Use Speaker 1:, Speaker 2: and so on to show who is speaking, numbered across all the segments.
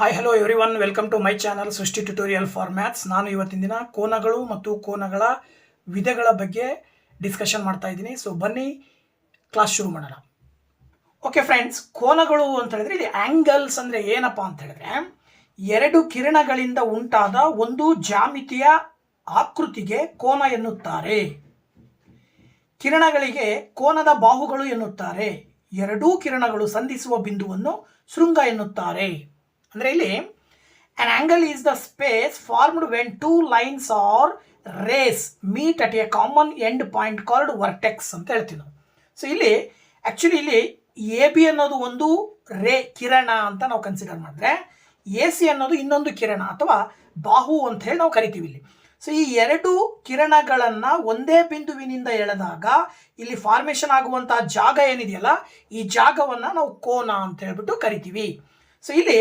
Speaker 1: Hi hello everyone welcome to my channel Srishti tutorial for maths ನಾನು ಇವತ್ತಿನ ದಿನ ಕೋನಗಳು ಮತ್ತು ಕೋನಗಳ ವಿಧಗಳ ಬಗ್ಗೆ ಡಿಸ್ಕಷನ್ ಮಾಡ್ತಾ ಇದ್ದೀನಿ. ಸೊ ಬನ್ನಿ ಕ್ಲಾಸ್ ಶುರು ಮಾಡೋಣ. ಓಕೆ ಫ್ರೆಂಡ್ಸ್ ಕೋನಗಳು ಅಂತ ಹೇಳಿದ್ರೆ ಇಲ್ಲಿ ಆಂಗಲ್ಸ್ ಅಂದರೆ ಏನಪ್ಪ ಅಂತ ಹೇಳಿದ್ರೆ, ಎರಡು ಕಿರಣಗಳಿಂದ ಉಂಟಾದ ಒಂದು ಜಾಮಿತಿಯ ಆಕೃತಿಗೆ ಕೋನ ಎನ್ನುತ್ತಾರೆ. ಕಿರಣಗಳಿಗೆ ಕೋನದ ಬಾಹುಗಳು ಎನ್ನುತ್ತಾರೆ. ಎರಡೂ ಕಿರಣಗಳು ಸಂಧಿಸುವ ಬಿಂದುವನ್ನು ಶೃಂಗ ಎನ್ನುತ್ತಾರೆ. ಅಂದರೆ ಇಲ್ಲಿ an angle is the space formed when two lines or rays meet at a common end point called vertex ಅಂತ ಹೇಳ್ತೀವಿ ನಾವು. ಸೊ ಇಲ್ಲಿ ಆ್ಯಕ್ಚುಲಿ ಇಲ್ಲಿ ಎ ಬಿ ಅನ್ನೋದು ಒಂದು ರೇ ಕಿರಣ ಅಂತ ನಾವು ಕನ್ಸಿಡರ್ ಮಾಡಿದ್ರೆ ಎ ಸಿ ಅನ್ನೋದು ಇನ್ನೊಂದು ಕಿರಣ ಅಥವಾ ಬಾಹು ಅಂತ ಹೇಳಿ ನಾವು ಕರಿತೀವಿ ಇಲ್ಲಿ. ಸೊ ಈ ಎರಡು ಕಿರಣಗಳನ್ನು ಒಂದೇ ಬಿಂದುವಿನಿಂದ ಎಳೆದಾಗ ಇಲ್ಲಿ ಫಾರ್ಮೇಷನ್ ಆಗುವಂತಹ ಜಾಗ ಏನಿದೆಯಲ್ಲ, ಈ ಜಾಗವನ್ನು ನಾವು ಕೋನ ಅಂತ ಹೇಳ್ಬಿಟ್ಟು ಕರಿತೀವಿ. ಸೊ ಇಲ್ಲಿ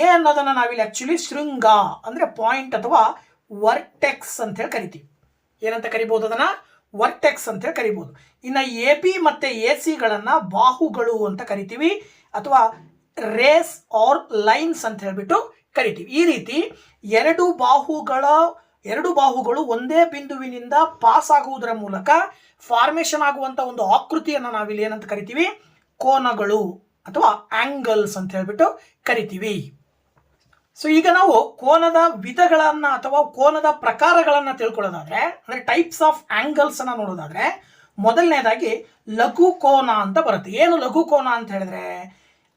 Speaker 1: ಎ ಅನ್ನೋದನ್ನು ನಾವಿಲ್ಲಿ ಆ್ಯಕ್ಚುಲಿ ಶೃಂಗ ಅಂದರೆ ಪಾಯಿಂಟ್ ಅಥವಾ ವರ್ಟೆಕ್ಸ್ ಅಂತ ಹೇಳಿ ಕರಿತೀವಿ. ಏನಂತ ಕರಿಬೋದು ಅದನ್ನು? ವರ್ಟೆಕ್ಸ್ ಅಂತ ಹೇಳಿ ಕರಿಬೋದು. ಇನ್ನು ಎ ಬಿ ಮತ್ತು ಎ ಸಿಗಳನ್ನು ಬಾಹುಗಳು ಅಂತ ಕರಿತೀವಿ ಅಥವಾ ರೇಸ್ ಆರ್ ಲೈನ್ಸ್ ಅಂತ ಹೇಳಿಬಿಟ್ಟು ಕರಿತೀವಿ. ಈ ರೀತಿ ಎರಡು ಬಾಹುಗಳ, ಎರಡು ಬಾಹುಗಳು ಒಂದೇ ಬಿಂದುವಿನಿಂದ ಪಾಸ್ ಆಗುವುದರ ಮೂಲಕ ಫಾರ್ಮೇಷನ್ ಆಗುವಂಥ ಒಂದು ಆಕೃತಿಯನ್ನು ನಾವಿಲ್ಲಿ ಏನಂತ ಕರಿತೀವಿ? ಕೋನಗಳು. ಅಥವಾ ಆಂಗಲ್ಸ್ ಅಂತ ಹೇಳ್ಬಿಟ್ಟು ಕರಿತೀವಿ. ಸೊ ಈಗ ನಾವು ಕೋನದ ವಿಧಗಳನ್ನು ಅಥವಾ ಕೋನದ ಪ್ರಕಾರಗಳನ್ನು ತಿಳ್ಕೊಳ್ಳೋದಾದ್ರೆ, ಅಂದರೆ ಟೈಪ್ಸ್ ಆಫ್ ಆಂಗಲ್ಸ್ ಅನ್ನ ನೋಡೋದಾದ್ರೆ, ಮೊದಲನೇದಾಗಿ ಲಘು ಕೋನ ಅಂತ ಬರುತ್ತೆ. ಏನು ಲಘು ಕೋನ ಅಂತ ಹೇಳಿದ್ರೆ?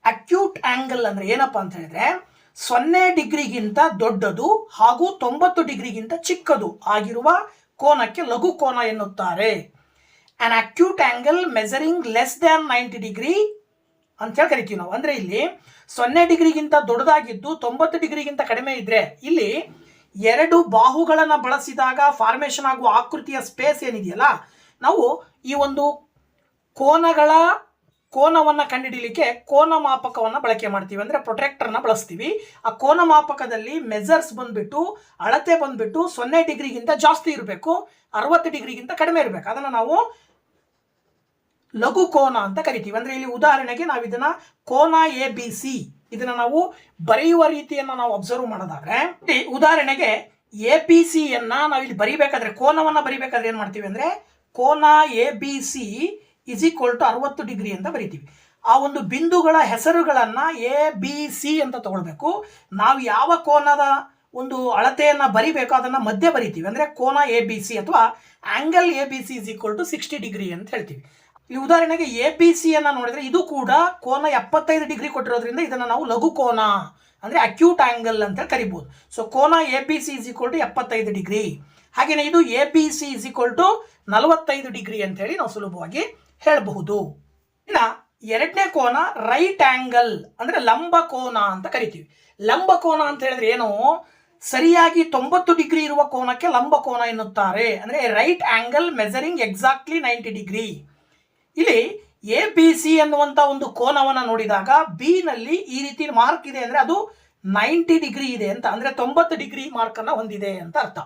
Speaker 1: ಅಕ್ಯೂಟ್ ಆಂಗಲ್ ಅಂದ್ರೆ ಏನಪ್ಪಾ ಅಂತ ಹೇಳಿದ್ರೆ, ಸೊನ್ನೆ ಡಿಗ್ರಿಗಿಂತ ದೊಡ್ಡದು ಹಾಗೂ ತೊಂಬತ್ತು ಡಿಗ್ರಿಗಿಂತ ಚಿಕ್ಕದು ಆಗಿರುವ ಕೋನಕ್ಕೆ ಲಘು ಕೋನ ಎನ್ನುತ್ತಾರೆ. An acute angle measuring less than ninety degree ಅಂತೇಳಿ ಕರಿತೀವಿ ನಾವು. ಅಂದರೆ ಇಲ್ಲಿ ಸೊನ್ನೆ ಡಿಗ್ರಿಗಿಂತ ದೊಡ್ಡದಾಗಿದ್ದು ತೊಂಬತ್ತು ಡಿಗ್ರಿಗಿಂತ ಕಡಿಮೆ ಇದ್ದರೆ ಇಲ್ಲಿ ಎರಡು ಬಾಹುಗಳನ್ನು ಬಳಸಿದಾಗ ಫಾರ್ಮೇಷನ್ ಆಗುವ ಆಕೃತಿಯ ಸ್ಪೇಸ್ ಏನಿದೆಯಲ್ಲ, ನಾವು ಈ ಒಂದು ಕೋನಗಳ ಕೋನವನ್ನು ಕಂಡುಹಿಡಿಯಲಿಕ್ಕೆ ಕೋನ ಮಾಪಕವನ್ನು ಬಳಕೆ ಮಾಡ್ತೀವಿ. ಅಂದರೆ ಪ್ರೊಟೆಕ್ಟರ್ನ ಬಳಸ್ತೀವಿ. ಆ ಕೋನ ಮಾಪಕದಲ್ಲಿ ಮೆಜರ್ಸ್ ಬಂದ್ಬಿಟ್ಟು, ಅಳತೆ ಬಂದ್ಬಿಟ್ಟು ಸೊನ್ನೆ ಡಿಗ್ರಿಗಿಂತ ಜಾಸ್ತಿ ಇರಬೇಕು, ಅರವತ್ತು ಡಿಗ್ರಿಗಿಂತ ಕಡಿಮೆ ಇರಬೇಕು. ಅದನ್ನು ನಾವು ಲಘು ಕೋನ ಅಂತ ಕರಿತೀವಿ. ಅಂದ್ರೆ ಇಲ್ಲಿ ಉದಾಹರಣೆಗೆ ನಾವು ಇದನ್ನ ಕೋನ ಎ ಬಿ ಸಿ ಇದನ್ನ ನಾವು ಬರೆಯುವ ರೀತಿಯನ್ನ ನಾವು ಅಬ್ಸರ್ವ್ ಮಾಡೋದಾದ್ರೆ ಉದಾಹರಣೆಗೆ ಎ ಬಿ ನಾವು ಇಲ್ಲಿ ಬರಿಬೇಕಾದ್ರೆ, ಕೋನವನ್ನ ಬರಿಬೇಕಾದ್ರೆ ಏನು ಮಾಡ್ತೀವಿ ಅಂದ್ರೆ, ಕೋನ A B C is equal to ಅರವತ್ತು ಡಿಗ್ರಿ ಅಂತ ಬರಿತೀವಿ. ಆ ಒಂದು ಬಿಂದುಗಳ ಹೆಸರುಗಳನ್ನ ಎ ಬಿ ಸಿ ಅಂತ ತಗೊಳ್ಬೇಕು. ನಾವು ಯಾವ ಕೋನದ ಒಂದು ಅಳತೆಯನ್ನು ಬರಿಬೇಕು ಅದನ್ನ ಮಧ್ಯೆ ಬರಿತೀವಿ. ಅಂದ್ರೆ ಕೋನ ಎ ಬಿ ಸಿ ಅಥವಾ angle A B C is equal to sixty degree ಅಂತ ಹೇಳ್ತೀವಿ. ಇಲ್ಲಿ ಉದಾಹರಣೆಗೆ ಎ ಬಿ ಸಿ ಅನ್ನ ನೋಡಿದ್ರೆ ಇದು ಕೂಡ ಕೋನ ಎಪ್ಪತ್ತೈದು ಡಿಗ್ರಿ ಕೊಟ್ಟಿರೋದ್ರಿಂದ ಇದನ್ನು ನಾವು ಲಘು ಕೋನ ಅಂದರೆ ಅಕ್ಯೂಟ್ ಆಂಗಲ್ ಅಂತ ಕರಿಬೋದು. ಸೊ ಕೋನ A B C is equal to ಎಪ್ಪತ್ತೈದು ಡಿಗ್ರಿ. ಹಾಗೆಯೇ ಇದು A B C is equal to ನಲವತ್ತೈದು ಡಿಗ್ರಿ ಅಂತೇಳಿ ನಾವು ಸುಲಭವಾಗಿ ಹೇಳಬಹುದು. ಇನ್ನ ಎರಡನೇ ಕೋನ ರೈಟ್ ಆಂಗಲ್ ಅಂದರೆ ಲಂಬ ಕೋನ ಅಂತ ಕರಿತೀವಿ. ಲಂಬ ಕೋನ ಅಂತ ಹೇಳಿದ್ರೆ ಏನು? ಸರಿಯಾಗಿ ತೊಂಬತ್ತು ಡಿಗ್ರಿ ಇರುವ ಕೋನಕ್ಕೆ ಲಂಬ ಕೋನ ಎನ್ನುತ್ತಾರೆ. ಅಂದರೆ right angle measuring exactly ninety degree. ಇಲ್ಲಿ ಎ ಬಿ ಸಿ ಅನ್ನುವಂಥ ಒಂದು ಕೋನವನ್ನು ನೋಡಿದಾಗ ಬಿ ನಲ್ಲಿ ಈ ರೀತಿ ಮಾರ್ಕ್ ಇದೆ ಅಂದರೆ ಅದು ನೈಂಟಿ ಡಿಗ್ರಿ ಇದೆ ಅಂತ, ಅಂದರೆ ತೊಂಬತ್ತು ಡಿಗ್ರಿ ಮಾರ್ಕನ್ನು ಹೊಂದಿದೆ ಅಂತ ಅರ್ಥ.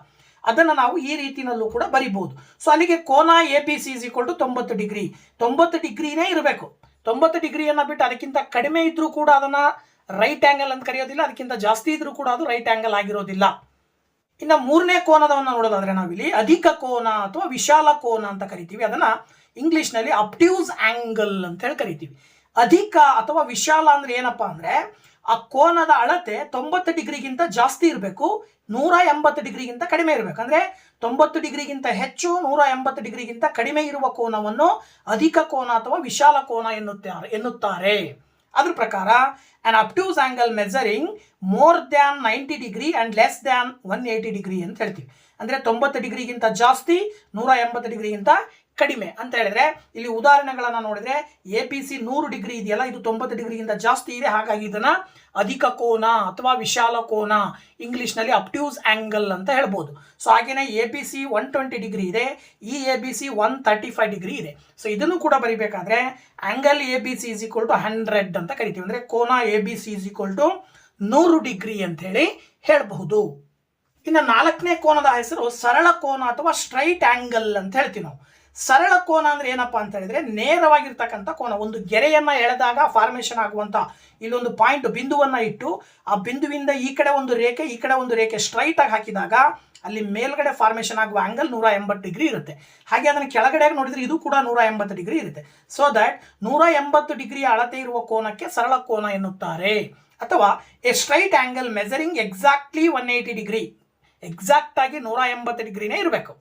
Speaker 1: ಅದನ್ನು ನಾವು ಈ ರೀತಿನಲ್ಲೂ ಕೂಡ ಬರಿಬಹುದು ಸೊ ಅಲ್ಲಿಗೆ ಕೋನ A B C is equal to ತೊಂಬತ್ತು ಡಿಗ್ರಿ ತೊಂಬತ್ತು ಡಿಗ್ರಿನೇ ಇರಬೇಕು. ತೊಂಬತ್ತು ಡಿಗ್ರಿಯನ್ನು ಬಿಟ್ಟು ಅದಕ್ಕಿಂತ ಕಡಿಮೆ ಇದ್ರೂ ಕೂಡ ಅದನ್ನು ರೈಟ್ ಆ್ಯಂಗಲ್ ಅಂತ ಕರೆಯೋದಿಲ್ಲ, ಅದಕ್ಕಿಂತ ಜಾಸ್ತಿ ಇದ್ರೂ ಕೂಡ ಅದು ರೈಟ್ ಆ್ಯಂಗಲ್ ಆಗಿರೋದಿಲ್ಲ. ಇನ್ನು ಮೂರನೇ ಕೋನದವನ್ನು ನೋಡೋದಾದ್ರೆ ನಾವಿಲ್ಲಿ ಅಧಿಕ ಕೋನ ಅಥವಾ ವಿಶಾಲ ಕೋನ ಅಂತ ಕರಿತೀವಿ. ಅದನ್ನ ಇಂಗ್ಲಿಷ್ನಲ್ಲಿ ಅಪ್ಟ್ಯೂಸ್ ಆಂಗಲ್ ಅಂತ ಹೇಳಿ ಕರಿತೀವಿ. ಅಧಿಕ ಅಥವಾ ವಿಶಾಲ ಅಂದ್ರೆ ಏನಪ್ಪಾ ಅಂದ್ರೆ, ಆ ಕೋನದ ಅಳತೆ ತೊಂಬತ್ತು ಡಿಗ್ರಿಗಿಂತ ಜಾಸ್ತಿ ಇರಬೇಕು, ನೂರ ಎಂಬತ್ತು ಡಿಗ್ರಿಗಿಂತ ಕಡಿಮೆ ಇರಬೇಕು. ಅಂದ್ರೆ ತೊಂಬತ್ತು ಡಿಗ್ರಿಗಿಂತ ಹೆಚ್ಚು, ನೂರ ಎಂಬತ್ತು ಡಿಗ್ರಿಗಿಂತ ಕಡಿಮೆ ಇರುವ ಕೋನವನ್ನು ಅಧಿಕ ಕೋನ ಅಥವಾ ವಿಶಾಲ ಕೋನ ಎನ್ನುತ್ತಾರೆ ಎನ್ನುತ್ತಾರೆ. ಅದ್ರ ಪ್ರಕಾರ an obtuse angle measuring more than ninety degree and less than one eighty degree ಅಂತ ಹೇಳ್ತೀವಿ. ಅಂದರೆ ತೊಂಬತ್ತು ಡಿಗ್ರಿಗಿಂತ ಜಾಸ್ತಿ, ನೂರ ಎಂಬತ್ತು ಡಿಗ್ರಿಗಿಂತ ಕಡಿಮೆ ಅಂತ ಹೇಳಿದ್ರೆ, ಇಲ್ಲಿ ಉದಾಹರಣೆಗಳನ್ನು ನೋಡಿದ್ರೆ ಎ ಪಿ ಸಿ ನೂರು ಡಿಗ್ರಿ ಇದೆಯಲ್ಲ, ಇದು ತೊಂಬತ್ತು ಡಿಗ್ರಿಗಿಂತ ಜಾಸ್ತಿ ಇದೆ, ಹಾಗಾಗಿ ಇದನ್ನ ಅಧಿಕ ಕೋನ ಅಥವಾ ವಿಶಾಲ ಕೋನ ಇಂಗ್ಲಿಷ್ನಲ್ಲಿ ಅಪ್ಟ್ಯೂಸ್ ಆಂಗಲ್ ಅಂತ ಹೇಳ್ಬೋದು. ಸೊ ಹಾಗೆಯೇ A P C one twenty degree ಇದೆ, ಈ A B C one thirty five degree ಇದೆ. ಸೊ ಇದನ್ನು ಕೂಡ ಬರಿಬೇಕಾದ್ರೆ angle A B C is equal to hundred ಅಂತ ಕರಿತೀವಿ. ಅಂದರೆ ಕೋನ A B C is equal to ನೂರು ಡಿಗ್ರಿ ಅಂತ ಹೇಳಿ ಹೇಳಬಹುದು. ಇನ್ನು ನಾಲ್ಕನೇ ಕೋನದ ಹೆಸರು ಸರಳ ಕೋನ ಅಥವಾ ಸ್ಟ್ರೈಟ್ ಆಂಗಲ್ ಅಂತ ಹೇಳ್ತೀವಿ ನಾವು. ಸರಳ ಕೋನ ಅಂದ್ರೆ ಏನಪ್ಪಾ ಅಂತ ಹೇಳಿದ್ರೆ ನೇರವಾಗಿರ್ತಕ್ಕಂಥ ಕೋನ. ಒಂದು ಗೆರೆಯನ್ನ ಎಳೆದಾಗ ಫಾರ್ಮೇಷನ್ ಆಗುವಂತ ಇಲ್ಲೊಂದು ಪಾಯಿಂಟ್ ಬಿಂದುವನ್ನ ಇಟ್ಟು ಆ ಬಿಂದುವಿಂದ ಈ ಕಡೆ ಒಂದು ರೇಖೆ, ಈ ಕಡೆ ಒಂದು ರೇಖೆ ಸ್ಟ್ರೈಟ್ ಆಗಿ ಹಾಕಿದಾಗ ಅಲ್ಲಿ ಮೇಲ್ಗಡೆ ಫಾರ್ಮೇಷನ್ ಆಗುವ ಆಂಗಲ್ ನೂರ ಎಂಬತ್ತು ಡಿಗ್ರಿ ಇರುತ್ತೆ. ಹಾಗೆ ಅದನ್ನು ಕೆಳಗಡೆ ನೋಡಿದ್ರೆ ಇದು ಕೂಡ ನೂರ ಎಂಬತ್ತು ಡಿಗ್ರಿ ಇರುತ್ತೆ. ಸೊ ದಟ್ ನೂರ ಎಂಬತ್ತು ಡಿಗ್ರಿ ಅಳತೆ ಇರುವ ಕೋನಕ್ಕೆ ಸರಳ ಕೋನ ಎನ್ನುತ್ತಾರೆ. ಅಥವಾ a straight angle measuring exactly one eighty degree exact ಆಗಿ ನೂರ ಎಂಬತ್ತು ಡಿಗ್ರಿನೇ ಇರಬೇಕು.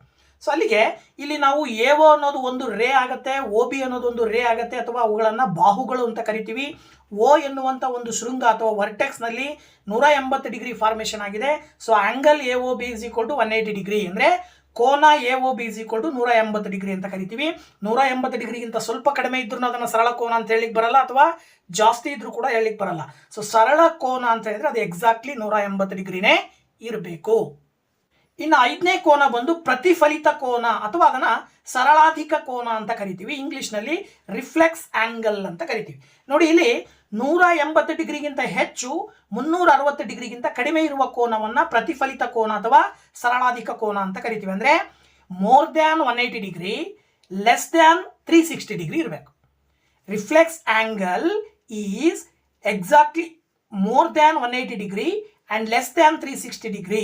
Speaker 1: ಸೊ ಅಲ್ಲಿಗೆ ಇಲ್ಲಿ ನಾವು ಎವೋ ಅನ್ನೋದು ಒಂದು ರೇ ಆಗುತ್ತೆ ಓ ಬಿ ಅನ್ನೋದು ಒಂದು ರೇ ಆಗುತ್ತೆ ಅಥವಾ ಅವುಗಳನ್ನು ಬಾಹುಗಳು ಅಂತ ಕರಿತೀವಿ. ಓ ಎನ್ನುವಂಥ ಒಂದು ಶೃಂಗ ಅಥವಾ ವರ್ಟೆಕ್ಸ್ನಲ್ಲಿ ನೂರ ಎಂಬತ್ತು ಡಿಗ್ರಿ ಫಾರ್ಮೇಷನ್ ಆಗಿದೆ. So angle A O B is equal to one eighty degree ಅಂದರೆ ಕೋನ A O B is equal to ನೂರ ಎಂಬತ್ತು ಡಿಗ್ರಿ ಅಂತ ಕರಿತೀವಿ. ನೂರ ಎಂಬತ್ತು ಡಿಗ್ರಿಗಿಂತ ಸ್ವಲ್ಪ ಕಡಿಮೆ ಇದ್ರೂ ಅದನ್ನು ಸರಳ ಕೋನ ಅಂತ ಹೇಳಿಕ್ ಬರಲ್ಲ ಅಥವಾ ಜಾಸ್ತಿ ಇದ್ರೂ ಕೂಡ ಹೇಳಿಕ್ ಬರಲ್ಲ. ಸೊ ಸರಳ ಕೋನ ಅಂತ ಹೇಳಿದ್ರೆ ಅದು ಎಕ್ಸಾಕ್ಟ್ಲಿ ನೂರ ಎಂಬತ್ತು ಡಿಗ್ರಿನೇ ಇರಬೇಕು. ಇನ್ನು ಐದನೇ ಕೋನ ಬಂದು ಪ್ರತಿಫಲಿತ ಕೋನ ಅಥವಾ ಅದನ್ನು ಸರಳಾಧಿಕ ಕೋನ ಅಂತ ಕರಿತೀವಿ. ಇಂಗ್ಲಿಷ್ನಲ್ಲಿ ರಿಫ್ಲೆಕ್ಸ್ ಆಂಗಲ್ ಅಂತ ಕರಿತೀವಿ. ನೋಡಿ, ಇಲ್ಲಿ ನೂರ ಎಂಬತ್ತು ಡಿಗ್ರಿಗಿಂತ ಹೆಚ್ಚು, ಮುನ್ನೂರ ಅರವತ್ತು ಡಿಗ್ರಿಗಿಂತ ಕಡಿಮೆ ಇರುವ ಕೋನವನ್ನ ಪ್ರತಿಫಲಿತ ಕೋನ ಅಥವಾ ಸರಳಾಧಿಕ ಕೋನ ಅಂತ ಕರಿತೀವಿ. ಅಂದ್ರೆ more than one eighty degree less than three sixty degree ಇರಬೇಕು. Reflex angle is exactly more than one eighty degree and less than three sixty degree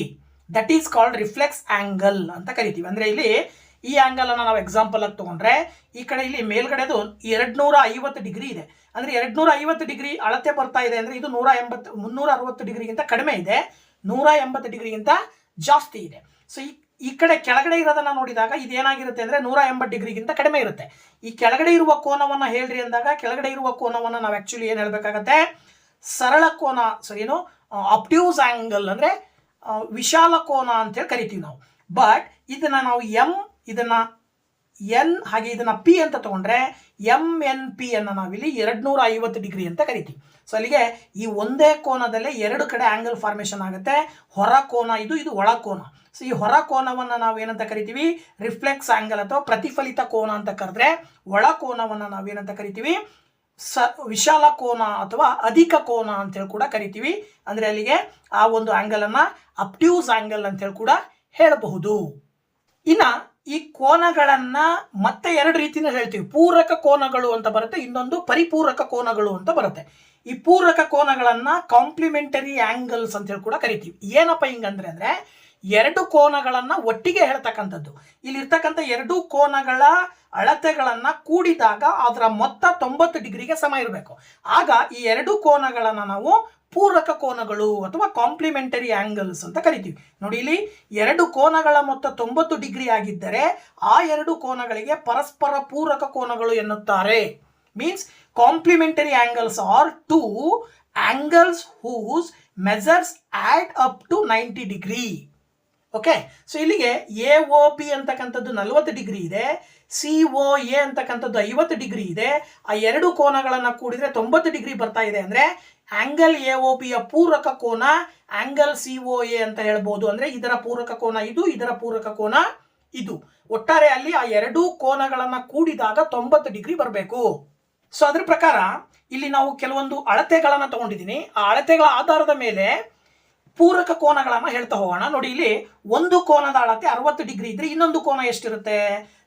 Speaker 1: that is called reflex angle ಅಂತ ಕರಿತೀವಿ. ಅಂದರೆ ಇಲ್ಲಿ ಈ ಆಂಗಲ್ ಅನ್ನು ನಾವು example ಆಗಿ ತಗೊಂಡ್ರೆ ಈ ಕಡೆ ಇಲ್ಲಿ ಮೇಲ್ಗಡೆದು ಎರಡ್ ನೂರ ಐವತ್ತು ಡಿಗ್ರಿ ಇದೆ. ಅಂದ್ರೆ ಎರಡ್ ನೂರ ಐವತ್ತು ಡಿಗ್ರಿ ಅಳತೆ ಬರ್ತಾ ಇದೆ ಅಂದ್ರೆ ಇದು ನೂರ ಎಂಬತ್ತು ಮುನ್ನೂರ ಅರವತ್ತು ಡಿಗ್ರಿಗಿಂತ ಕಡಿಮೆ ಇದೆ. ನೂರ ಎಂಬತ್ತು ಡಿಗ್ರಿಗಿಂತ ಜಾಸ್ತಿ ಇದೆ. ಸೊ ಈ ಈ ಕಡೆ ಕೆಳಗಡೆ ಇರೋದನ್ನ ನೋಡಿದಾಗ ಇದೇನಾಗಿರುತ್ತೆ ಅಂದ್ರೆ ನೂರ ಎಂಬತ್ತು ಡಿಗ್ರಿಗಿಂತ ಕಡಿಮೆ ಇರುತ್ತೆ. ಈ ಕೆಳಗಡೆ ಇರುವ ಕೋನವನ್ನ ಹೇಳ್ರಿ ಅಂದಾಗ ಕೆಳಗಡೆ ಇರುವ ಕೋನವನ್ನ ನಾವು ಆ್ಯಕ್ಚುಲಿ ಏನು ಹೇಳ್ಬೇಕಾಗತ್ತೆ? ಸರಳ ಕೋನ ಸೊ ಏನು ಅಪ್ಟ್ಯೂಸ್ ಆಂಗಲ್ ಅಂದ್ರೆ ವಿಶಾಲ ಕೋನ ಅಂತೇಳಿ ಕರಿತೀವಿ ನಾವು. ಬಟ್ ಇದನ್ನ ನಾವು ಎಂ ಇದನ್ನ ಎನ್ ಹಾಗೆ ಇದನ್ನ ಪಿ ಅಂತ ತಗೊಂಡ್ರೆ ಎಂ ಎನ್ ಪಿ ಅನ್ನ ನಾವಿಲ್ಲಿ ಎರಡು ನೂರ ಐವತ್ತು ಡಿಗ್ರಿ ಅಂತ ಕರಿತೀವಿ. ಸೊ ಅಲ್ಲಿಗೆ ಈ ಒಂದೇ ಕೋನದಲ್ಲೇ ಎರಡು ಕಡೆ ಆಂಗಲ್ ಫಾರ್ಮೇಷನ್ ಆಗುತ್ತೆ. ಹೊರ ಕೋನ ಇದು ಇದು ಒಳ ಕೋನ. ಸೊ ಈ ಹೊರ ಕೋನವನ್ನು ನಾವು ಏನಂತ ಕರಿತೀವಿ? ರಿಫ್ಲೆಕ್ಸ್ ಆಂಗಲ್ ಅಥವಾ ಪ್ರತಿಫಲಿತ ಕೋನ ಅಂತ ಕರೆದ್ರೆ ಒಳ ಕೋನವನ್ನು ನಾವೇನಂತ ಕರಿತೀವಿ? ಸ, ವಿಶಾಲ ಕೋನ ಅಥವಾ ಅಧಿಕ ಕೋನ ಅಂತೇಳಿ ಕೂಡ ಕರಿತೀವಿ. ಅಂದರೆ ಅಲ್ಲಿಗೆ ಆ ಒಂದು ಆ್ಯಂಗಲನ್ನು ಅಪ್ಟ್ಯೂಸ್ ಆಂಗಲ್ ಅಂತೇಳಿ ಕೂಡ ಹೇಳಬಹುದು. ಇನ್ನು ಈ ಕೋನಗಳನ್ನು ಮತ್ತೆ ಎರಡು ರೀತಿನ ಹೇಳ್ತೀವಿ. ಪೂರಕ ಕೋನಗಳು ಅಂತ ಬರುತ್ತೆ, ಇನ್ನೊಂದು ಪರಿಪೂರಕ ಕೋನಗಳು ಅಂತ ಬರುತ್ತೆ. ಈ ಪೂರಕ ಕೋನಗಳನ್ನು ಕಾಂಪ್ಲಿಮೆಂಟರಿ ಆ್ಯಂಗಲ್ಸ್ ಅಂತೇಳಿ ಕೂಡ ಕರಿತೀವಿ. ಏನಪ್ಪ ಹಿಂಗಂದ್ರೆ ಅಂದರೆ ಎರಡು ಕೋನಗಳನ್ನು ಒಟ್ಟಿಗೆ ಹೇಳ್ತಕ್ಕಂಥದ್ದು. ಇಲ್ಲಿರ್ತಕ್ಕಂಥ ಎರಡು ಕೋನಗಳ ಅಳತೆಗಳನ್ನ ಕೂಡಿದಾಗ ಅದರ ಮೊತ್ತ ತೊಂಬತ್ತು ಡಿಗ್ರಿಗೆ ಸಮ ಇರಬೇಕು. ಆಗ ಈ ಎರಡು ಕೋನಗಳನ್ನು ನಾವು ಪೂರಕ ಕೋನಗಳು ಅಥವಾ ಕಾಂಪ್ಲಿಮೆಂಟರಿ ಆಂಗಲ್ಸ್ ಅಂತ ಕರಿತೀವಿ. ನೋಡಿ ಇಲ್ಲಿ ಎರಡು ಕೋನಗಳ ಮೊತ್ತ ತೊಂಬತ್ತು ಡಿಗ್ರಿ ಆಗಿದ್ದರೆ ಆ ಎರಡು ಕೋನಗಳಿಗೆ ಪರಸ್ಪರ ಪೂರಕ ಕೋನಗಳು ಎನ್ನುತ್ತಾರೆ. Means complementary angles are two angles whose measures add up to ninety degree okay so ಇಲ್ಲಿಗೆ ಎ ಒ ಪಿ ಅಂತಕ್ಕಂಥದ್ದು ನಲವತ್ತು ಡಿಗ್ರಿ ಇದೆ ಸಿ ಒ ಎ ಅಂತಕ್ಕಂಥದ್ದು ಐವತ್ತು ಡಿಗ್ರಿ ಇದೆ. ಆ ಎರಡು ಕೋನಗಳನ್ನು ಕೂಡಿದ್ರೆ ತೊಂಬತ್ತು ಡಿಗ್ರಿ ಬರ್ತಾ ಇದೆ ಅಂದ್ರೆ ಆಂಗಲ್ ಎ ಒ ಪಿಯ ಪೂರಕ ಕೋನ ಆಂಗಲ್ ಸಿ ಒ ಎ ಅಂತ ಹೇಳ್ಬೋದು ಅಂದ್ರೆ ಇದರ ಪೂರಕ ಕೋನ ಇದು, ಇದರ ಪೂರಕ ಕೋನ ಇದು. ಒಟ್ಟಾರೆ ಅಲ್ಲಿ ಆ ಎರಡೂ ಕೋನಗಳನ್ನು ಕೂಡಿದಾಗ ತೊಂಬತ್ತು ಡಿಗ್ರಿ ಬರಬೇಕು. ಸೊ ಅದ್ರ ಪ್ರಕಾರ ಇಲ್ಲಿ ನಾವು ಕೆಲವೊಂದು ಅಳತೆಗಳನ್ನು ತಗೊಂಡಿದ್ದೀನಿ ಆ ಅಳತೆಗಳ ಆಧಾರದ ಮೇಲೆ ಪೂರಕ ಕೋನಗಳನ್ನು ಹೇಳ್ತಾ ಹೋಗೋಣ. ನೋಡಿ ಇಲ್ಲಿ ಒಂದು ಕೋನದ ಅಳತೆ ಅರವತ್ತು ಡಿಗ್ರಿ ಇದ್ರೆ ಇನ್ನೊಂದು ಕೋನ ಎಷ್ಟಿರುತ್ತೆ?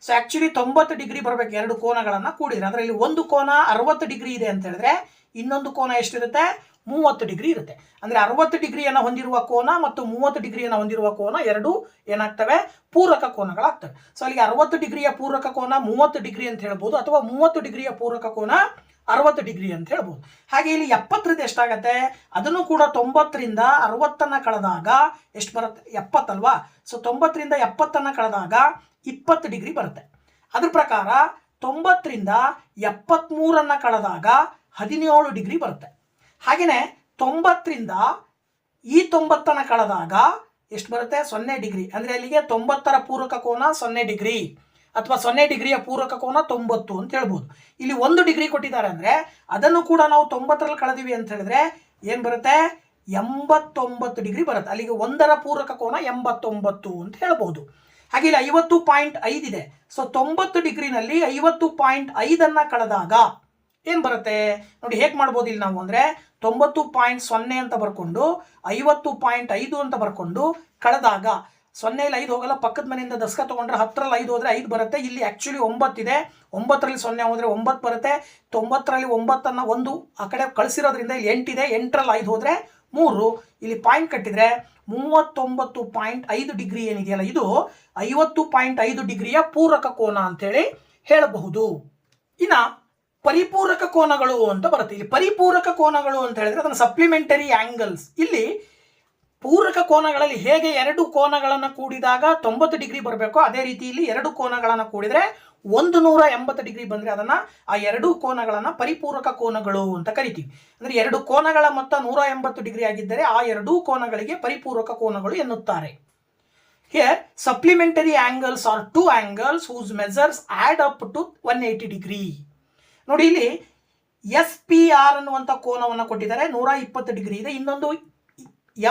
Speaker 1: ಸೊ ಆಕ್ಚುಲಿ ತೊಂಬತ್ತು ಡಿಗ್ರಿ ಬರಬೇಕು. ಎರಡು ಕೋನಗಳನ್ನು ಕೂಡಿದ್ರೆ. ಅದರಲ್ಲಿ ಒಂದು ಕೋನ ಅರವತ್ತು ಡಿಗ್ರಿ ಇದೆ ಅಂತ ಹೇಳಿದ್ರೆ ಇನ್ನೊಂದು ಕೋನ ಎಷ್ಟಿರುತ್ತೆ? ಮೂವತ್ತು ಡಿಗ್ರಿ ಇರುತ್ತೆ. ಅಂದ್ರೆ ಅರವತ್ತು ಡಿಗ್ರಿಯನ್ನು ಹೊಂದಿರುವ ಕೋನ ಮತ್ತು ಮೂವತ್ತು ಡಿಗ್ರಿಯನ್ನು ಹೊಂದಿರುವ ಕೋನ ಎರಡು ಏನಾಗ್ತವೆ? ಪೂರಕ ಕೋನಗಳಾಗ್ತವೆ. ಸೊ ಅಲ್ಲಿಗೆ ಅರವತ್ತು ಡಿಗ್ರಿಯ ಪೂರಕ ಕೋನ, ಮೂವತ್ತು ಡಿಗ್ರಿ ಅಂತ ಹೇಳ್ಬೋದು. ಅಥವಾ ಮೂವತ್ತು ಡಿಗ್ರಿಯ ಪೂರಕ ಕೋನ ಅರವತ್ತು ಡಿಗ್ರಿ ಅಂತ ಹೇಳ್ಬೋದು. ಹಾಗೆ ಇಲ್ಲಿ ಎಪ್ಪತ್ತರಿಂದ ಎಷ್ಟಾಗತ್ತೆ? ಅದನ್ನು ಕೂಡ ತೊಂಬತ್ತರಿಂದ ಅರವತ್ತನ್ನ ಕಳೆದಾಗ ಎಷ್ಟು ಬರುತ್ತೆ? ಎಪ್ಪತ್ತಲ್ವಾ ಸೊ ತೊಂಬತ್ತರಿಂದ ಎಪ್ಪತ್ತನ್ನ ಕಳೆದಾಗ ಇಪ್ಪತ್ತು ಡಿಗ್ರಿ ಬರುತ್ತೆ. ಅದ್ರ ಪ್ರಕಾರ ತೊಂಬತ್ತರಿಂದ ಎಪ್ಪತ್ತ್ಮೂರನ್ನ ಕಳೆದಾಗ ಹದಿನೇಳು ಡಿಗ್ರಿ ಬರುತ್ತೆ. ಹಾಗೆಯೇ ತೊಂಬತ್ತರಿಂದ ಈ ತೊಂಬತ್ತನ್ನು ಕಳೆದಾಗ ಎಷ್ಟು ಬರುತ್ತೆ? ಸೊನ್ನೆ ಡಿಗ್ರಿ. ಅಂದರೆ ಅಲ್ಲಿಗೆ ತೊಂಬತ್ತರ ಪೂರಕ ಕೋನ ಸೊನ್ನೆ ಡಿಗ್ರಿ. ಅಥವಾ ಸೊನ್ನೆ ಡಿಗ್ರಿಯ ಪೂರಕ ಕೋನ ತೊಂಬತ್ತು ಅಂತ ಹೇಳ್ಬೋದು. ಇಲ್ಲಿ ಒಂದು ಡಿಗ್ರಿ ಕೊಟ್ಟಿದ್ದಾರೆ ಅಂದರೆ ಅದನ್ನು ಕೂಡ ನಾವು ತೊಂಬತ್ತರಲ್ಲಿ ಕಳೆದಿವಿ ಅಂತ ಹೇಳಿದ್ರೆ ಏನು ಬರುತ್ತೆ? ಎಂಬತ್ತೊಂಬತ್ತು ಡಿಗ್ರಿ ಬರುತ್ತೆ. ಅಲ್ಲಿಗೆ ಒಂದರ ಪೂರಕ ಕೋನ ಎಂಬತ್ತೊಂಬತ್ತು ಅಂತ ಹೇಳ್ಬೋದು. ಹಾಗೆ ಇಲ್ಲಿ ಐವತ್ತು ಪಾಯಿಂಟ್ ಐದಿದೆ ಸೊ ತೊಂಬತ್ತು ಡಿಗ್ರಿನಲ್ಲಿ ಐವತ್ತು ಪಾಯಿಂಟ್ ಐದನ್ನು ಕಳೆದಾಗ ಏನು ಬರುತ್ತೆ? ನೋಡಿ, ಹೇಗೆ ಮಾಡ್ಬೋದು ಇಲ್ಲಿ ನಾವು ಅಂದರೆ ತೊಂಬತ್ತು ಪಾಯಿಂಟ್ ಸೊನ್ನೆ ಅಂತ ಬರ್ಕೊಂಡು, ಐವತ್ತು ಪಾಯಿಂಟ್ ಐದು ಅಂತ ಬರ್ಕೊಂಡು ಕಳೆದಾಗ ಸೊನ್ನೆಯಲ್ಲಿ ಐದು ಹೋಗಲ್ಲ, ಪಕ್ಕದ ಮನೆಯಿಂದ ದಸ್ಕ ತೊಗೊಂಡ್ರೆ ಹತ್ತರಲ್ಲಿ ಐದು ಹೋದರೆ ಐದು ಬರುತ್ತೆ. ಇಲ್ಲಿ ಆ್ಯಕ್ಚುಲಿ ಒಂಬತ್ತಿದೆ ಒಂಬತ್ತರಲ್ಲಿ ಸೊನ್ನೆ ಹೋದರೆ ಒಂಬತ್ತು ಬರುತ್ತೆ. ತೊಂಬತ್ತರಲ್ಲಿ ಒಂಬತ್ತನ್ನು ಒಂದು ಆ ಕಡೆ ಕಳಿಸಿರೋದ್ರಿಂದ ಇಲ್ಲಿ ಎಂಟಿದೆ ಎಂಟರಲ್ಲಿ ಐದು ಹೋದರೆ ಮೂರು. ಇಲ್ಲಿ ಪಾಯಿಂಟ್ ಕಟ್ಟಿದರೆ ಮೂವತ್ತೊಂಬತ್ತು ಪಾಯಿಂಟ್ ಐದು ಡಿಗ್ರಿ ಏನಿದೆಯಲ್ಲ, ಇದು ಐವತ್ತು ಪಾಯಿಂಟ್ ಐದು ಡಿಗ್ರಿಯ ಪೂರಕ ಕೋನ ಅಂತೇಳಿ ಹೇಳಬಹುದು. ಇನ್ನು ಪರಿಪೂರಕ ಕೋನಗಳು ಅಂತ ಬರುತ್ತೆ. ಇಲ್ಲಿ ಪರಿಪೂರಕ ಕೋನಗಳು ಅಂತ ಹೇಳಿದ್ರೆ ಅದನ್ನು ಸಪ್ಲಿಮೆಂಟರಿ ಆಂಗಲ್ಸ್ ಇಲ್ಲಿ ಪೂರಕ ಕೋನಗಳಲ್ಲಿ ಹೇಗೆ ಎರಡು ಕೋನಗಳನ್ನು ಕೂಡಿದಾಗ ತೊಂಬತ್ತು ಡಿಗ್ರಿ ಬರಬೇಕು ಅದೇ ರೀತಿ ಇಲ್ಲಿ ಎರಡು ಕೋನಗಳನ್ನು ಕೂಡಿದರೆ ಒಂದು ನೂರ ಎಂಬತ್ತು ಡಿಗ್ರಿ ಬಂದರೆ ಅದನ್ನು ಆ ಎರಡು ಕೋನಗಳನ್ನು ಪರಿಪೂರಕ ಕೋನಗಳು ಅಂತ ಕರಿತೀವಿ. ಅಂದರೆ ಎರಡು ಕೋನಗಳ ಮೊತ್ತ ನೂರ ಎಂಬತ್ತು ಡಿಗ್ರಿ ಆಗಿದ್ದರೆ ಆ ಎರಡೂ ಕೋನಗಳಿಗೆ ಪರಿಪೂರಕ ಕೋನಗಳು ಎನ್ನುತ್ತಾರೆ. Here supplementary angles are two angles whose measures add up to one eighty degree ನೋಡಿ ಇಲ್ಲಿ ಎಸ್ ಪಿ ಆರ್ ಅನ್ನುವಂಥ ಕೋನವನ್ನು ಕೊಟ್ಟಿದ್ದಾರೆ. ನೂರ ಇಪ್ಪತ್ತು ಡಿಗ್ರಿ ಇದೆ. ಇನ್ನೊಂದು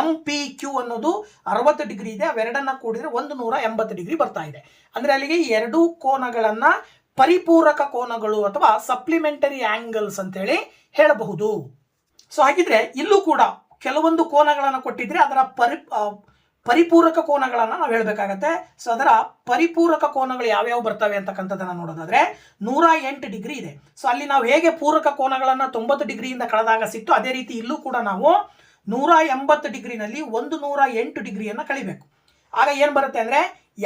Speaker 1: ಎಂ ಪಿ ಕ್ಯೂ ಅನ್ನೋದು ಅರವತ್ತು ಡಿಗ್ರಿ ಇದೆ, ಅವೆರಡನ್ನ ಕೂಡಿದರೆ ಒಂದು ನೂರ ಎಂಬತ್ತು ಡಿಗ್ರಿ ಬರ್ತಾ ಇದೆ. ಅಂದರೆ ಅಲ್ಲಿಗೆ ಎರಡು ಕೋನಗಳನ್ನು ಪರಿಪೂರಕ ಕೋನಗಳು ಅಥವಾ ಸಪ್ಲಿಮೆಂಟರಿ ಆಂಗಲ್ಸ್ ಅಂತೇಳಿ ಹೇಳಬಹುದು. ಸೊ ಹಾಗಿದ್ರೆ ಇಲ್ಲೂ ಕೂಡ ಕೆಲವೊಂದು ಕೋನಗಳನ್ನು ಕೊಟ್ಟಿದ್ರೆ ಅದರ ಪರಿ ಪರಿಪೂರಕ ಕೋನಗಳನ್ನು ನಾವು ಹೇಳಬೇಕಾಗತ್ತೆ. ಸೊ ಅದರ ಪರಿಪೂರಕ ಕೋನಗಳು ಯಾವ್ಯಾವ ಬರ್ತವೆ ಅಂತಕ್ಕಂಥದ್ದನ್ನು ನೋಡೋದಾದ್ರೆ ನೂರ ಎಂಟು ಡಿಗ್ರಿ ಇದೆ. ಸೊ ಅಲ್ಲಿ ನಾವು ಹೇಗೆ ಪೂರಕ ಕೋನಗಳನ್ನು ತೊಂಬತ್ತು ಡಿಗ್ರಿಯಿಂದ ಕಳೆದಾಗ ಸಿಕ್ತು ಅದೇ ರೀತಿ ಇಲ್ಲೂ ಕೂಡ ನಾವು ನೂರ ಎಂಬತ್ತು ಡಿಗ್ರಿನಲ್ಲಿ ಒಂದು ನೂರ ಎಂಟು ಡಿಗ್ರಿಯನ್ನು ಕಳಿಬೇಕು. ಆಗ ಏನು ಬರುತ್ತೆ ಅಂದರೆ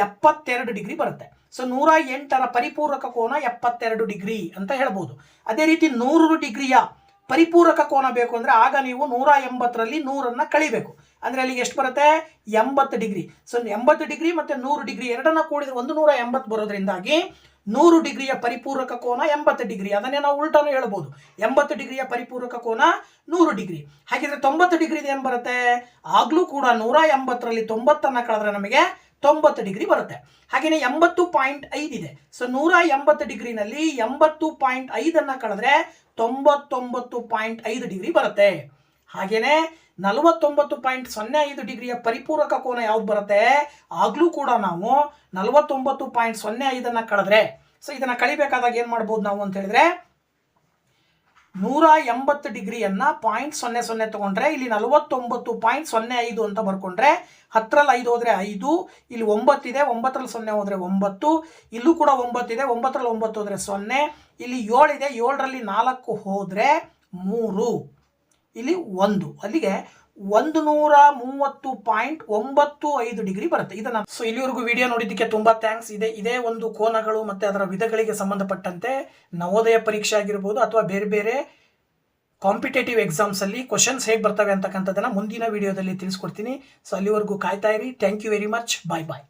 Speaker 1: ಎಪ್ಪತ್ತೆರಡು ಡಿಗ್ರಿ ಬರುತ್ತೆ. ಸೊ ನೂರ ಎಂಟರ ಪರಿಪೂರಕ ಕೋನ ಎಪ್ಪತ್ತೆರಡು ಡಿಗ್ರಿ ಅಂತ ಹೇಳ್ಬೋದು. ಅದೇ ರೀತಿ ನೂರು ಡಿಗ್ರಿಯ ಪರಿಪೂರಕ ಕೋನ ಬೇಕು ಅಂದರೆ ಆಗ ನೀವು ನೂರ ಎಂಬತ್ತರಲ್ಲಿ ನೂರನ್ನು ಕಳಿಬೇಕು. ಅಂದರೆ ಅಲ್ಲಿಗೆ ಎಷ್ಟು ಬರುತ್ತೆ? ಎಂಬತ್ತು ಡಿಗ್ರಿ. ಸೊ ಎಂಬತ್ತು ಡಿಗ್ರಿ ಮತ್ತು ನೂರು ಡಿಗ್ರಿ ಎರಡನ್ನ ಕೂಡಿದ್ರೆ ಒಂದು ನೂರ ಎಂಬತ್ತು ಬರೋದ್ರಿಂದಾಗಿ ನೂರು ಡಿಗ್ರಿಯ ಪರಿಪೂರಕ ಕೋನ ಎಂಬತ್ತು ಡಿಗ್ರಿ. ಅದನ್ನೇ ನಾವು ಉಲ್ಟಾನು ಹೇಳ್ಬೋದು. ಎಂಬತ್ತು ಡಿಗ್ರಿಯ ಪರಿಪೂರಕ ಕೋನ ನೂರು ಡಿಗ್ರಿ. ಹಾಗಿದ್ರೆ ತೊಂಬತ್ತು ಡಿಗ್ರಿ ಏನು ಬರುತ್ತೆ? ಆಗಲೂ ಕೂಡ ನೂರ ಎಂಬತ್ತರಲ್ಲಿ ತೊಂಬತ್ತನ್ನು ಕಳೆದ್ರೆ ನಮಗೆ ತೊಂಬತ್ತು ಡಿಗ್ರಿ ಬರುತ್ತೆ. ಹಾಗೆಯೇ ಎಂಬತ್ತು ಪಾಯಿಂಟ್ ಐದಿದೆ ಸೊ ನೂರ ಎಂಬತ್ತು ಡಿಗ್ರಿನಲ್ಲಿ ಎಂಬತ್ತು ಪಾಯಿಂಟ್ ಐದನ್ನು ಕಳೆದ್ರೆ ತೊಂಬತ್ತೊಂಬತ್ತು ಪಾಯಿಂಟ್ ಐದು ಡಿಗ್ರಿ ಬರುತ್ತೆ. ಹಾಗೆಯೇ ನಲವತ್ತೊಂಬತ್ತು ಪಾಯಿಂಟ್ ಸೊನ್ನೆ ಐದು ಡಿಗ್ರಿಯ ಪರಿಪೂರಕ ಕೋನ ಯಾವ್ದು ಬರುತ್ತೆ? ಆಗಲೂ ಕೂಡ ನಾವು ನಲವತ್ತೊಂಬತ್ತು ಪಾಯಿಂಟ್ ಸೊನ್ನೆ ಐದನ್ನು ಕಳೆದ್ರೆ ಸೊ ಇದನ್ನು ಕಳಿಬೇಕಾದಾಗ ಏನು ಮಾಡ್ಬೋದು ನಾವು ಅಂತ ಹೇಳಿದ್ರೆ, ನೂರ ಎಂಬತ್ತು ಡಿಗ್ರಿಯನ್ನ ಪಾಯಿಂಟ್ ಸೊನ್ನೆ ಸೊನ್ನೆ ತಗೊಂಡ್ರೆ, ಇಲ್ಲಿ ನಲವತ್ತೊಂಬತ್ತು ಪಾಯಿಂಟ್ ಸೊನ್ನೆ ಐದು ಅಂತ ಬರ್ಕೊಂಡ್ರೆ ಹತ್ತರಲ್ಲಿ ಐದು ಹೋದರೆ ಐದು, ಇಲ್ಲಿ ಒಂಬತ್ತಿದೆ, ಒಂಬತ್ತರಲ್ಲಿ ಸೊನ್ನೆ ಹೋದರೆ ಒಂಬತ್ತು, ಇಲ್ಲೂ ಕೂಡ ಒಂಬತ್ತಿದೆ, ಒಂಬತ್ತರಲ್ಲಿ ಒಂಬತ್ತು ಹೋದರೆ ಸೊನ್ನೆ, ಇಲ್ಲಿ ಏಳಿದೆ, ಏಳರಲ್ಲಿ ನಾಲ್ಕು ಹೋದರೆ ಮೂರು. ಇಲ್ಲಿ ಒಂದು. ಅಲ್ಲಿಗೆ ಒಂದು ನೂರ ಮೂವತ್ತು ಪಾಯಿಂಟ್ ಒಂಬತ್ತು ಐದು ಡಿಗ್ರಿ ಬರುತ್ತೆ. ಇದನ್ನ ಸೊ ಇಲ್ಲಿವರೆಗೂ ವಿಡಿಯೋ ನೋಡಿದ್ದಕ್ಕೆ ತುಂಬಾ ಥ್ಯಾಂಕ್ಸ್ ಇದೆ, ಇದೇ ಒಂದು ಕೋನಗಳು ಮತ್ತೆ ಅದರ ವಿಧಗಳಿಗೆ ಸಂಬಂಧಪಟ್ಟಂತೆ ನವೋದಯ ಪರೀಕ್ಷೆ ಆಗಿರ್ಬೋದು ಅಥವಾ ಬೇರೆ ಬೇರೆ ಕಾಂಪಿಟೇಟಿವ್ ಎಕ್ಸಾಮ್ಸ್ ಅಲ್ಲಿ ಕ್ವಶನ್ಸ್ ಹೇಗೆ ಬರ್ತವೆ ಅಂತಕ್ಕಂಥದ್ದನ್ನ ಮುಂದಿನ ವಿಡಿಯೋದಲ್ಲಿ ತಿಳಿಸ್ಕೊಡ್ತೀನಿ. ಸೊ ಅಲ್ಲಿವರೆಗೂ ಕಾಯ್ತಾ ಇರಿ. Thank you very much bye bye